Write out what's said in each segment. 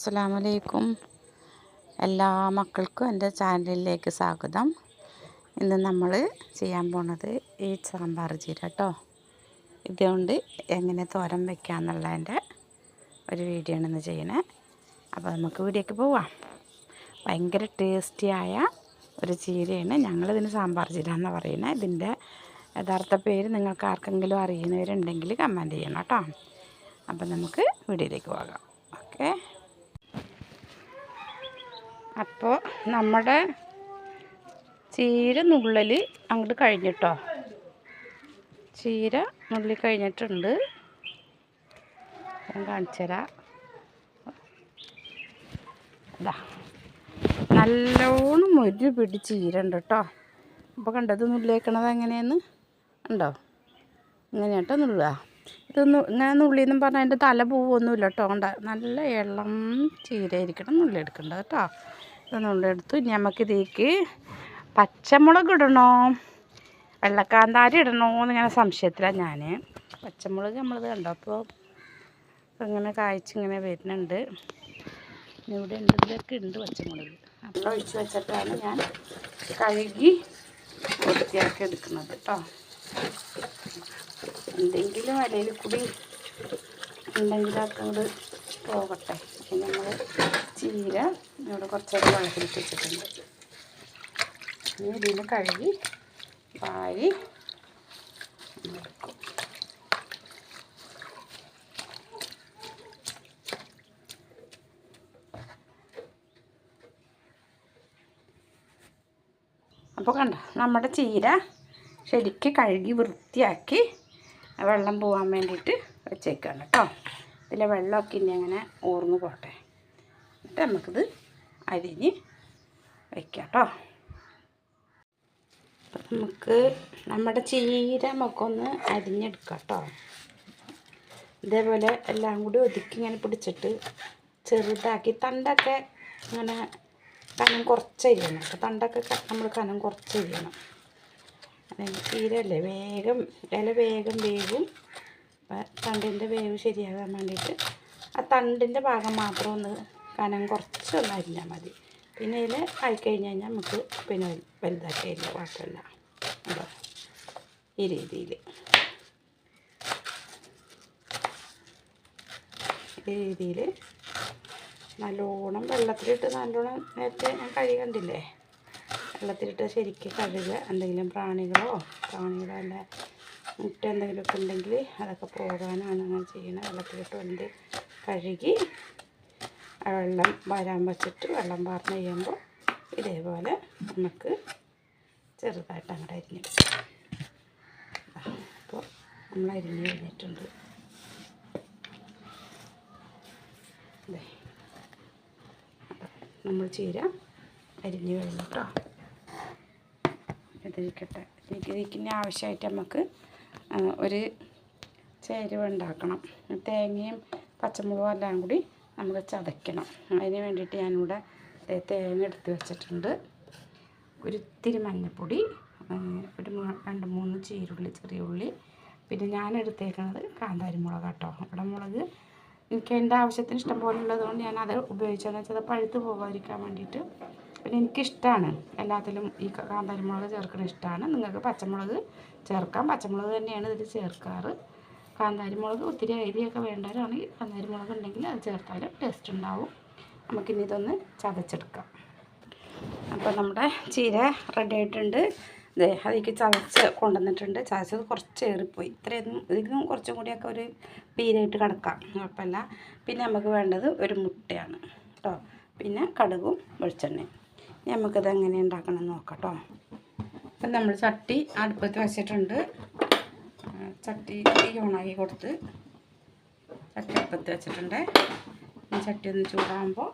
അസ്സാമലൈക്കും എല്ലാ മക്കൾക്കും എന്റെ ചാനലിലേക്ക് സ്വാഗതം. ഇന്ന് നമ്മൾ ചെയ്യാൻ പോണത് ഈ സാമ്പാർ ചീര കേട്ടോ ഇതുകൊണ്ട് എങ്ങനെ തോരൻ വയ്ക്കാമെന്നുള്ളതിന്റെ ഒരു വീഡിയോ ആണ് ഇന്ന് ചെയ്യണേ. അപ്പോൾ നമുക്ക് വീഡിയോക്ക് പോവാം. ഭയങ്കര ടേസ്റ്റിയായ ഒരു ചീരയാണ്. ഞങ്ങളിതിന് സാമ്പാർ ചീര എന്ന് പറയുന്നത് ഇതിന്റെ യഥാർത്ഥ പേര് നിങ്ങൾക്ക് ആർക്കെങ്കിലും അറിയുന്നവരുണ്ടെങ്കിൽ കമന്റ് ചെയ്യണം കേട്ടോ. അപ്പം നമുക്ക് വീഡിയോയിലേക്ക് പോകാം. ഓക്കെ. അപ്പോൾ നമ്മുടെ ചീര നുള്ളൽ അങ്ങോട്ട് കഴിഞ്ഞിട്ടോ. ചീര നുള്ളി കഴിഞ്ഞിട്ടുണ്ട്. ഞാൻ കാണിച്ചു തരാം ഇതാ നല്ലോണം ഒരു പിടി ചീര ഉണ്ട് കേട്ടോ അപ്പോൾ കണ്ടത് നുള്ളിയേക്കണത് എങ്ങനെയെന്ന്? ഉണ്ടോ ഇങ്ങനെയാട്ടോ നുള്ളുക. ഇതൊന്ന് ഇങ്ങനെ നുള്ളിയെന്നും പറഞ്ഞാൽ അതിന്റെ തല പൂവൊന്നുമില്ല കേട്ടോ കണ്ട? നല്ല ഇളം ചീരയായിരിക്കണം നുള്ളിയെടുക്കേണ്ടത് കേട്ടോ നുള്ളിയെടുത്തു ഇനി നമുക്കിതേക്ക് പച്ചമുളക് ഇടണോ? വെള്ളക്കാന്താരി ഇടണോ എന്നിങ്ങനെ സംശയത്തിലാണ് ഞാൻ പച്ചമുളക് നമ്മളിത് കണ്ടോ? അപ്പോൾ ഇങ്ങനെ കായ്ച്ചിങ്ങനെ വരുന്നുണ്ട് ഇവിടെ ഉണ്ട് ഇതിലൊക്കെ ഉണ്ട് പച്ചമുളക്. അപ്പോൾ ഒഴിച്ച് വെച്ചിട്ടാണ് ഞാൻ കഴുകി വൃത്തിയാക്കി എടുക്കുന്നത് കേട്ടോ. എന്തെങ്കിലും വലയിൽ കൂടി ഉണ്ടെങ്കിലൊക്കെ അങ്ങോട്ട് പോകട്ടെ. ഇവിടെ കുറച്ചൊക്കെ വെള്ളത്തിലിട്ട് വെച്ചിട്ടുണ്ട്. ഇനി ഇതിൽ കഴുകി വാരി അപ്പോൾ കണ്ട നമ്മുടെ ചീര ശരിക്ക് കഴുകി വൃത്തിയാക്കി വെള്ളം പോകാൻ വേണ്ടിയിട്ട് വെച്ചേക്കാണ് കേട്ടോ. ഇതിലെ വെള്ളമൊക്കെ ഇനി അങ്ങനെ ഊർന്നു പോട്ടെ. എന്നിട്ട് നമുക്കിത് അരിഞ്ഞ് വയ്ക്കാം കേട്ടോ നമുക്ക് നമ്മുടെ ചീര ഒന്ന് അരിഞ്ഞെടുക്കാം കേട്ടോ ഇതേപോലെ എല്ലാം കൂടി ഒതുക്കി ഇങ്ങനെ പിടിച്ചിട്ട് ചെറുതാക്കി തണ്ടൊക്കെ ഇങ്ങനെ കനം കുറച്ചരിയണം അപ്പോൾ തണ്ടൊക്കെ നമ്മൾ കനം കുറച്ചരിയണം ചീരല്ലേ വേഗം ഇല വേഗം വേവും. തണ്ടിന്റെ വേവ് ശരിയാകാൻ വേണ്ടിയിട്ട് ആ തണ്ടിന്റെ ഭാഗം മാത്രം ഒന്ന് കനം കുറച്ചൊന്ന് അരിഞ്ഞാൽ മതി. പിന്നെ ഇതിൽ ആയിക്കഴിഞ്ഞ് കഴിഞ്ഞാൽ നമുക്ക് പിന്നെ വലുതാക്കി അരിഞ്ഞ കുഴപ്പമില്ല. കേട്ടോ ഈ രീതിയിൽ ഈ രീതിയിൽ നല്ലോണം വെള്ളത്തിലിട്ട് നല്ലോണം നേരത്തെ ഞാൻ കഴുകണ്ടില്ലേ വെള്ളത്തിലിട്ട് ശരിക്ക് കഴുകുക. എന്തെങ്കിലും പ്രാണികളോ പ്രാണികളോ അല്ല മുട്ട എന്തെങ്കിലുമൊക്കെ ഉണ്ടെങ്കിൽ അതൊക്കെ പോകാനാണ് അങ്ങനെ ചെയ്യണത് വെള്ളത്തിലിട്ട് വന്ന് കഴുകി വെള്ളം വരാൻ വെച്ചിട്ട് വെള്ളം പാർന്ന് കഴിയുമ്പോൾ ഇതേപോലെ നമുക്ക് ചെറുതായിട്ട് അങ്ങോട്ട് അരിഞ്ഞ് അപ്പോൾ നമ്മൾ അരിഞ്ഞ് കഴിഞ്ഞിട്ടുണ്ട്. അതെ നമ്മൾ ചീര അരിഞ്ഞ് കഴിഞ്ഞു കേട്ടോ. ഇതിരിക്കട്ടെ ഇതിന് ആവശ്യമായിട്ട് നമുക്ക് ഒരു ചേരുവ ഉണ്ടാക്കണം. തേങ്ങയും പച്ചമുളകും എല്ലാം കൂടി നമുക്ക് ചതയ്ക്കണം. അതിന് വേണ്ടിയിട്ട് ഞാനിവിടെ തേങ്ങ എടുത്ത് വെച്ചിട്ടുണ്ട്. ഒരിത്തിരി മഞ്ഞൾപ്പൊടി ഒരു രണ്ട് മൂന്ന് ചീരുള്ളി ചെറിയ ഉള്ളി. പിന്നെ ഞാൻ എടുത്തേക്കുന്നത് കാന്താരി മുളക് കേട്ടോ ഇവിടെ മുളക് എനിക്ക് എന്റെ ആവശ്യത്തിന് ഇഷ്ടം പോലെ ഉള്ളതുകൊണ്ട് ഞാൻ അത് ഉപയോഗിച്ചതെന്ന് വെച്ചാൽ പഴുത്ത് പോകാതിരിക്കാൻ വേണ്ടിയിട്ട് പിന്നെ എനിക്കിഷ്ടമാണ് എല്ലാത്തിലും ഈ കാന്താരി മുളക് ചേർക്കുന്ന ഇഷ്ടമാണ് നിങ്ങൾക്ക് പച്ചമുളക് ചേർക്കാം. പച്ചമുളക് തന്നെയാണ് ഇതിൽ ചേർക്കാറ്. കാന്താരി മുളക് ഒത്തിരി അരിയൊക്കെ വേണ്ടവരാണെങ്കിൽ കാന്താരി മുളക് ഉണ്ടെങ്കിൽ അത് ചേർത്താലും ടേസ്റ്റ് ഉണ്ടാവും. നമുക്കിനി ഇതൊന്ന് ചതച്ചെടുക്കാം. അപ്പോൾ നമ്മുടെ ചീര റെഡി ആയിട്ടുണ്ട്. ഇതേ അതിലേക്ക് ചതച്ച് കൊണ്ടുവന്നിട്ടുണ്ട്. ചതച്ചത് കുറച്ച് ഏറിപ്പോയി. ഇത്രയൊന്നും ഇതിനും കുറച്ചും കൂടിയൊക്കെ ഒരു പീരായിട്ട് കിടക്കാം. കുഴപ്പമില്ല. പിന്നെ നമുക്ക് വേണ്ടത് ഒരു മുട്ടയാണ് കേട്ടോ. പിന്നെ കടുകും വെളിച്ചെണ്ണയും. ഇനി നമുക്കിത് എങ്ങനെ ഉണ്ടാക്കണം നോക്കാം കേട്ടോ. അപ്പം നമ്മൾ ചട്ടി അടുപ്പത്ത് വെച്ചിട്ടുണ്ട്. ചട്ടി തീ ഓണാക്കി കൊടുത്ത് ചട്ടി അടുപ്പത്ത് വെച്ചിട്ടുണ്ട്. ചട്ടി ഒന്ന് ചൂടാകുമ്പോൾ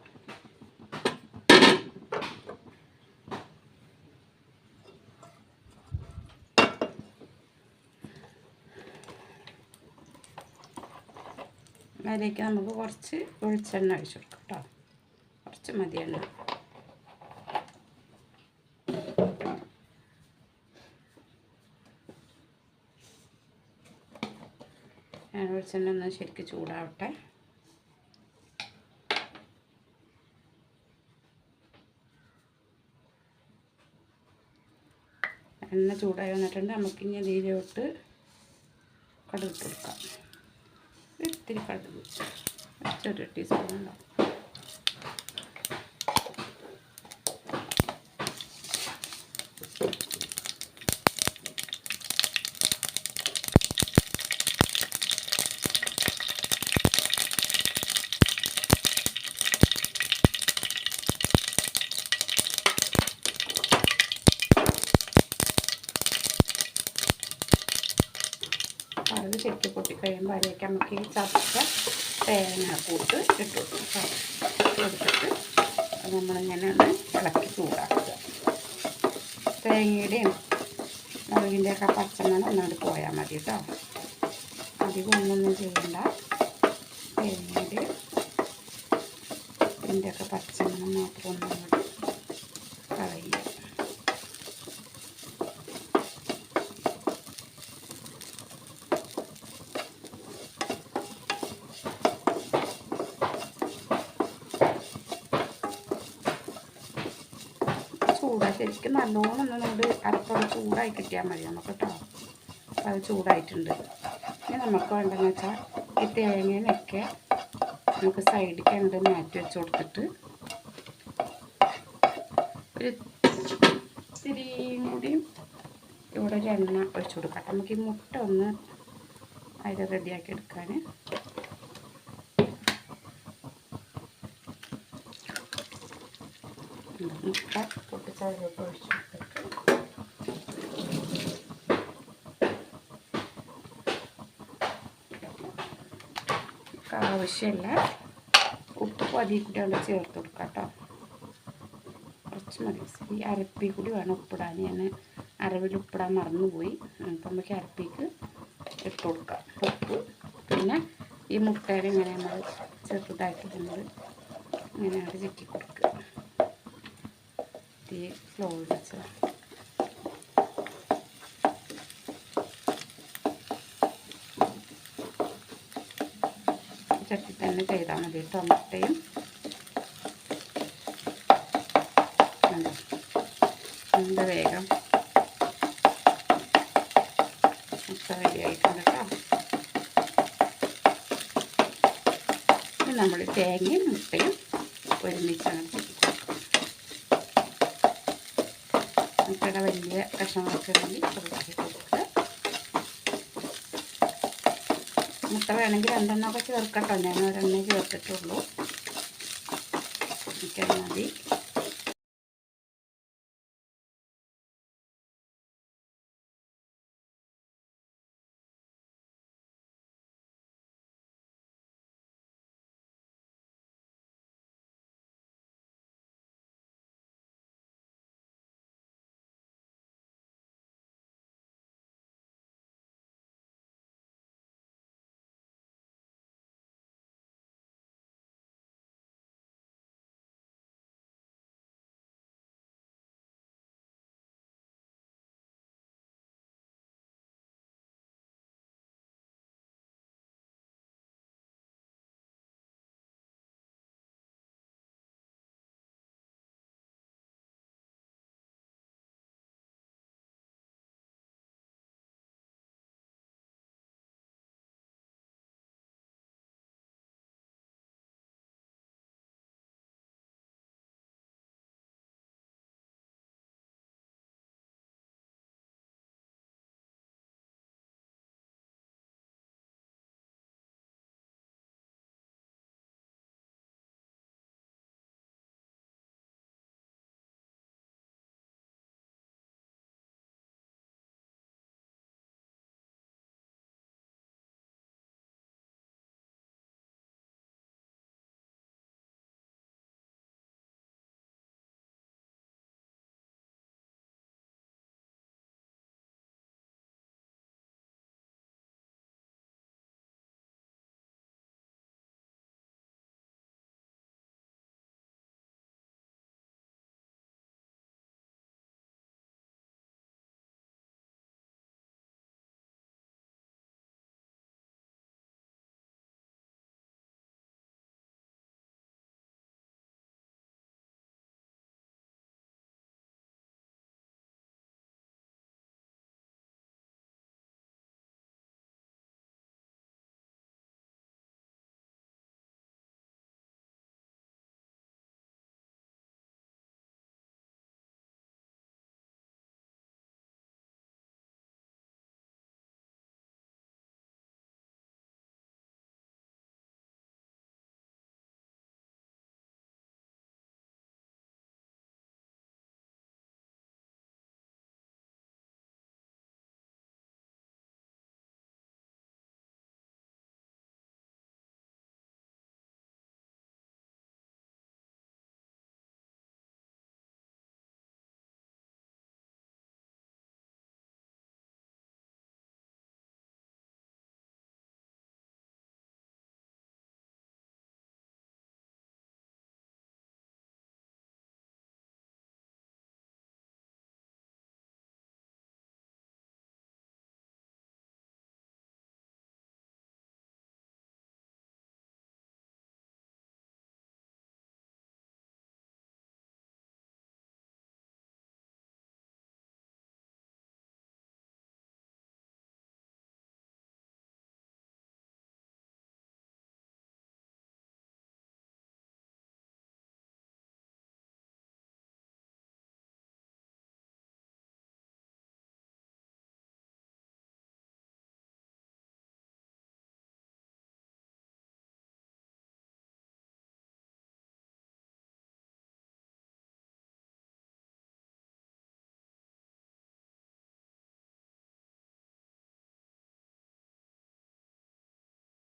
അതിലേക്ക് നമുക്ക് കുറച്ച് വെളിച്ചെണ്ണ ഒഴിച്ചു കൊടുക്കാം കേട്ടോ. കുറച്ച് മതി എണ്ണ വെളിച്ചെണ്ണ ഒന്ന് ശരിക്ക് ചൂടാവട്ടെ. എണ്ണ ചൂടായി വന്നിട്ടുണ്ട്. നമുക്കിനി ഇതിലോട്ട് കടുത്ത് കൊടുക്കാം. ഇത്തിരി കടുക് ചെറിയ ടീസ്പൂൺ ഉണ്ടാവും. അത് ശരിക്കും പൊട്ടിക്കഴിയുമ്പോൾ അതിലേക്ക് നമുക്ക് ഈ ചതച്ച തേങ്ങ കൂട്ട് ഇട്ടു കൊടുത്തിട്ട് അത് നമ്മളിങ്ങനെ ഒന്ന് ഇളക്കി ചൂടാക്കുക. തേങ്ങയുടെയും മുളകിന്റെ ഒക്കെ പച്ചമണം ഒന്നുകൊണ്ട് പോയാൽ മതി കേട്ടോ അധികം ഒന്നൊന്നും ചെയ്യണ്ട. തേങ്ങയുടെയും ഇതിന്റെയൊക്കെ പച്ചമണം മാത്രം ഒന്നും കൂടി കളയുക. ശരിക്കും നല്ലോണം ഒന്ന് നമ്മുടെ അരപ്പൊക്കെ ചൂടായി കിട്ടിയാൽ മതി നമുക്ക് കേട്ടോ അത് ചൂടായിട്ടുണ്ട്. ഇനി നമുക്ക് വേണ്ടതെന്ന് വെച്ചാൽ ഈ തേങ്ങേനൊക്കെ നമുക്ക് സൈഡിലേക്ക് അങ്ങോട്ട് മാറ്റി വെച്ച് കൊടുത്തിട്ട് ഒരു ഇത്തിരിയും കൂടിയും ഇവിടെ ഒരു എണ്ണ ഒഴിച്ചു കൊടുക്കാം. നമുക്ക് ഈ മുട്ട ഒന്ന് അതിൽ റെഡിയാക്കി എടുക്കാൻ മുട്ട പൊട്ടിച്ചതിലേക്ക് ഒഴിച്ച് കൊടുത്തിട്ട് നമുക്ക് ആവശ്യമില്ല. ഉപ്പ് അതിൽ കൂടി അവിടെ ചേർത്ത് കൊടുക്കാം കേട്ടോ. കുറച്ച് മതി. ഈ അരപ്പി കൂടി വേണം ഉപ്പിടാൻ. ഞാൻ അരവിൽ ഉപ്പിടാൻ മറന്നുപോയി. അപ്പം നമുക്ക് അരപ്പിക്ക് ഇട്ട് കൊടുക്കാം. ഉപ്പ്. പിന്നെ ഈ മുട്ടയുടെ ഇങ്ങനെ നമ്മൾ ചെറുതായിട്ട് നമ്മൾ ഇങ്ങനെ അവിടെ ചെക്കി കൊടുക്കുക. തീ സ്ലോ വെച്ചതാണ് ചട്ടി തന്നെ ചെയ്താൽ മതി ടൊമാറ്റയും? നല്ല വേഗം മുട്ട റെഡിയായിട്ടുണ്ട് കേട്ടോ നമ്മൾ തേങ്ങയും മുട്ടയും ഒരുമിച്ചാണ് ചിക്കി മുട്ടയുടെ വലിയ കഷ്ണങ്ങളൊക്കെ ഉണ്ടെങ്കിൽ ചെറുതാക്കി കൊടുക്കുക മുട്ട വേണമെങ്കിൽ രണ്ടെണ്ണമൊക്കെ ചേർക്കട്ടോ ഞാൻ ഒരെണ്ണേ ചേർത്തിട്ടുള്ളൂ. എനിക്കത് മതി.